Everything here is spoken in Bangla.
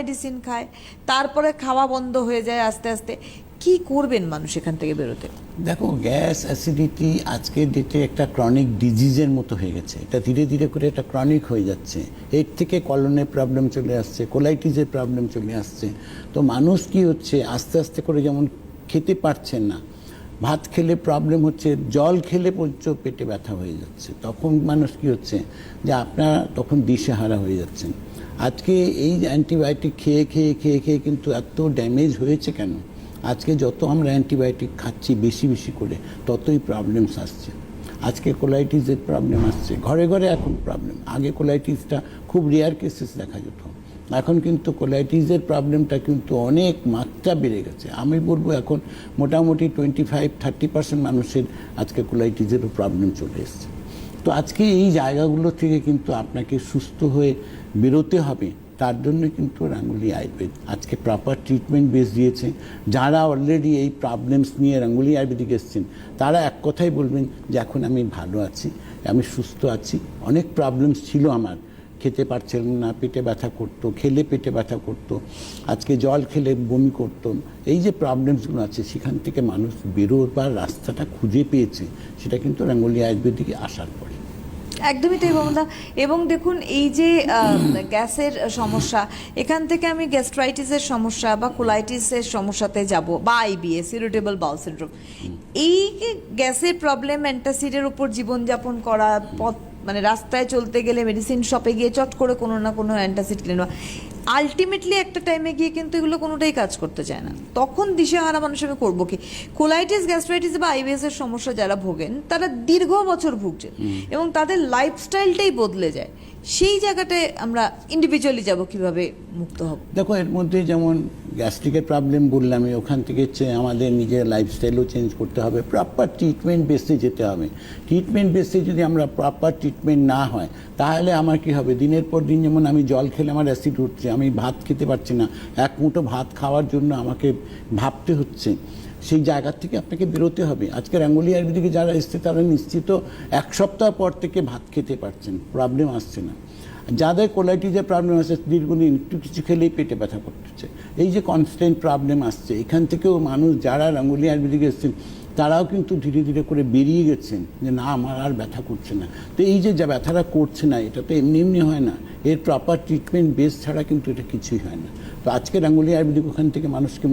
মেডিসিন খায়, তারপরে খাওয়া বন্ধ হয়ে যায় আস্তে আস্তে। কি করবেন মানুষ এখান থেকে বেরোতে? দেখো, গ্যাস অ্যাসিডিটি আজকের ডেটে একটা ক্রনিক ডিজিজের মতো হয়ে গেছে। এটা ধীরে ধীরে করে এটা ক্রনিক হয়ে যাচ্ছে। এর থেকে কলনের প্রবলেম চলে আসছে কোলাইটিসের প্রবলেম চলে আসছে। তো মানুষ কি হচ্ছে, আস্তে আস্তে করে যেমন খেতে পারছেন না, ভাত খেলে প্রবলেম হচ্ছে, জল খেলে পর্যন্ত পেটে ব্যথা হয়ে যাচ্ছে। তখন মানুষ কি হচ্ছে, যে আপনারা তখন দিশেহারা হয়ে যাচ্ছেন। আজকে এই অ্যান্টিবায়োটিক খেয়ে খেয়ে খেয়ে খেয়ে কিন্তু এত ড্যামেজ হয়েছে কেন? আজকে যত আমরা অ্যান্টিবায়োটিক খাচ্ছি বেশি বেশি করে, ততই প্রবলেমস আসছে। আজকে কোলাইটিসের প্রবলেম আসছে। ঘরে ঘরে এখন প্রবলেম আগে কোলাইটিসটা খুব রেয়ার কেসেস দেখা যেত। এখন কিন্তু কোলাইটিসের প্রবলেমটা কিন্তু অনেক মাত্রা বেড়ে গেছে। আমি বলব এখন মোটামুটি টোয়েন্টি ফাইভ থার্টি পার্সেন্ট মানুষের আজকে কোলাইটিসেরও প্রবলেম চলে এসছে। তো আজকে এই জায়গাগুলো থেকে কিন্তু আপনাকে সুস্থ হয়ে বেরোতে হবে। তার জন্য কিন্তু রাঙ্গুলি আয়ুর্বেদ আজকে প্রপার ট্রিটমেন্ট বেস দিয়েছে। যারা অলরেডি এই প্রবলেমস নিয়ে রাঙ্গুলি আয়ুর্বেদিক এসছেন, তারা এক কথাই বলবেন যে এখন আমি ভালো আছি, আমি সুস্থ আছি, অনেক প্রবলেমস ছিল আমার। খেতে পারছিলাম না, পেটে ব্যথা করতো, খেলে পেটে ব্যথা করতো, আজকে জল খেলে বমি করতো। এই যে প্রবলেমসগুলো আছে, সেখান থেকে মানুষ বেরোবার রাস্তাটা খুঁজে পেয়েছে, সেটা কিন্তু রাঙ্গুলি আয়ুর্বেদিকে আসার পরে একদমই তাই, মমতা। এবং দেখুন, এই যে গ্যাসের সমস্যা, এখান থেকে আমি গ্যাস্ট্রাইটিসের সমস্যা বা কোলাইটিসের সমস্যাতে যাব, বা আইবিএস ইরিটেবল বাউল সিন্ড্রোম। এই গ্যাসের প্রবলেম, অ্যান্টাসিডের উপর জীবনযাপন করা পথ মানে রাস্তায় চলতে গেলে মেডিসিন শপে গিয়ে চট করে কোনো না কোনো অ্যান্টাসিড কিনে নেওয়া। আলটিমেটলি একটা টাইমে গিয়ে কিন্তু এগুলো কোনোটাই কাজ করতে চায় না। তখন দিশেহারা মানুষ আমি করব কি? কোলাইটিস গ্যাস্ট্রাইটিস বা আইবিএস এর সমস্যা যারা ভোগেন তারা দীর্ঘ বছর ভুগছেন এবং তাদের লাইফস্টাইলটাই বদলে যায়। সেই জায়গাটায় আমরা ইন্ডিভিজুয়ালি যাব কীভাবে মুক্ত হব? দেখো এর মধ্যে যেমন গ্যাস্ট্রিকের প্রবলেম বললাম ওখান থেকে আমাদের নিজের লাইফস্টাইলও চেঞ্জ করতে হবে। প্রপার ট্রিটমেন্ট বেসে যেতে হবে। ট্রিটমেন্ট বেসে যদি আমরা প্রপার ট্রিটমেন্ট না হয়, তাহলে আমার কি হবে? দিনের পর দিন যেমন আমি জল খেলে আমার অ্যাসিড উঠছে, আমি ভাত খেতে পারছি না, এক মুঠো ভাত খাওয়ার জন্য আমাকে ভাবতে হচ্ছে। সেই জায়গার থেকে আপনাকে বেরোতে হবে। আজকে রাঙ্গুলি আয়ুর্বেদিকে যারা এসছে, তারা নিশ্চিত এক সপ্তাহ পর থেকে ভাত খেতে পারছেন প্রবলেম আসছে না। যাদের কোলাইটিসের প্রবলেম আসছে দীর্ঘদিন একটু কিছু খেলেই পেটে ব্যথা করতেছে। এই যে কনস্ট্যান্ট প্রবলেম আসছে, এখান থেকেও মানুষ যারা রাঙ্গুলি আয়ুর্বেদিকে এসছেন তারাও কিন্তু ধীরে ধীরে করে বেরিয়ে গেছেন যে, না, আমার আর ব্যথা করছে না। তো এই যে, যা ব্যথাটা করছে না, এটা তো এমনি এমনি হয় না। এর প্রপার ট্রিটমেন্ট বেস ছাড়া কিন্তু এটা কিছুই হয় না। তো আজকে রাঙ্গুলি আয়ুর্বেদিক ওখান থেকে মানুষকে